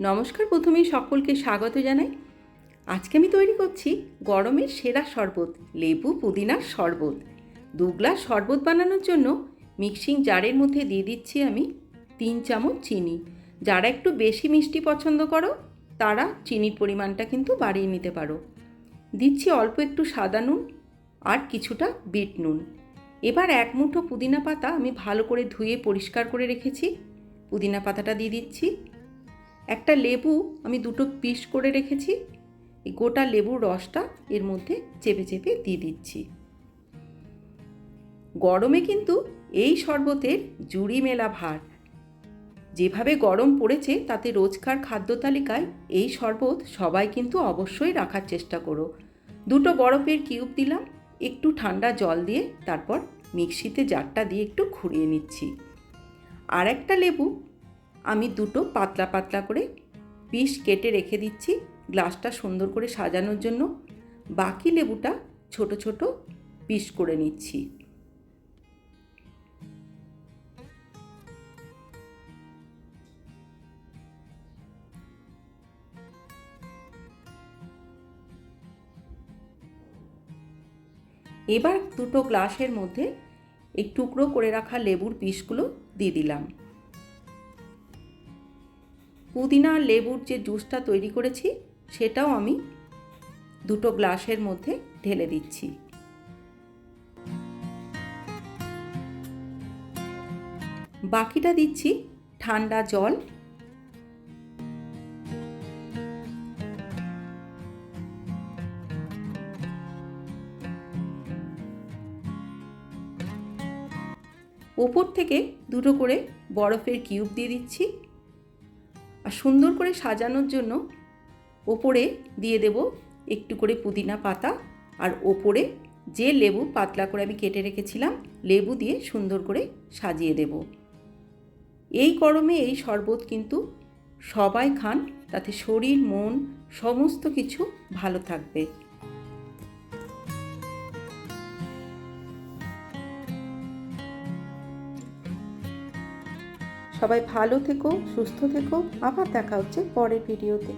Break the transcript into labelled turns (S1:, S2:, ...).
S1: নমস্কার, প্রথমেই সকলকে স্বাগত জানাই। আজকে আমি তৈরি করছি গরমের সেরা শরবত, লেবু পুদিনার শরবত। দু গ্লাস শরবত বানানোর জন্য মিক্সিং জারের মধ্যে দিয়ে দিচ্ছি আমি তিন চামচ চিনি। যারা একটু বেশি মিষ্টি পছন্দ করো, তারা চিনির পরিমাণটা কিন্তু বাড়িয়ে নিতে পারো। দিচ্ছি অল্প একটু সাদা নুন আর কিছুটা বিট নুন। এবার এক মুঠো পুদিনা পাতা আমি ভালো করে ধুয়ে পরিষ্কার করে রেখেছি। পুদিনা পাতাটা দিয়ে দিচ্ছি। একটা লেবু আমি দুটো পিস করে রেখেছি। এই গোটা লেবুর রসটা এর মধ্যে চেপে চেপে দিয়ে দিচ্ছি। গরমে কিন্তু এই শরবতের জুড়ি মেলা ভার। যেভাবে গরম পড়েছে, তাতে রোজকার খাদ্য তালিকায় এই শরবত সবাই কিন্তু অবশ্যই রাখার চেষ্টা করো। দুটো বরফের কিউব দিলাম, একটু ঠান্ডা জল দিয়ে তারপর মিক্সিতে জারটা দিয়ে একটু ঘুরিয়ে নিচ্ছি। আর একটা লেবু আমি দুটো পাতলা পাতলা করে পিস কেটে রেখে দিচ্ছি গ্লাসটা সুন্দর করে সাজানোর জন্য। বাকি লেবুটা ছোট ছোট পিস করে নিচ্ছি। এবার দুটো গ্লাসের মধ্যে এই টুকরো করে রাখা লেবুর পিসগুলো দিয়ে দিলাম। পুদিনা লেবুর যে জুসটা তৈরি করেছি, সেটাও আমি দুটো গ্লাসের মধ্যে ঢেলে দিচ্ছি। বাকিটা দিচ্ছি ঠান্ডা জল। ওপর থেকে দুটো করে বরফের কিউব দিয়ে দিচ্ছি। আর সুন্দর করে সাজানোর জন্য ওপরে দিয়ে দেব একটু করে পুদিনা পাতা আর ওপরে যে লেবু পাতলা করে আমি কেটে রেখেছিলাম, লেবু দিয়ে সুন্দর করে সাজিয়ে দেব। এই গরমে এই শরবত কিন্তু সবাই খান, তাতে শরীর, মন সমস্ত কিছু ভালো থাকবে। সবাই ভালো থেকো সুস্থ থেকো। আবার দেখা হচ্ছে পরের ভিডিওতে।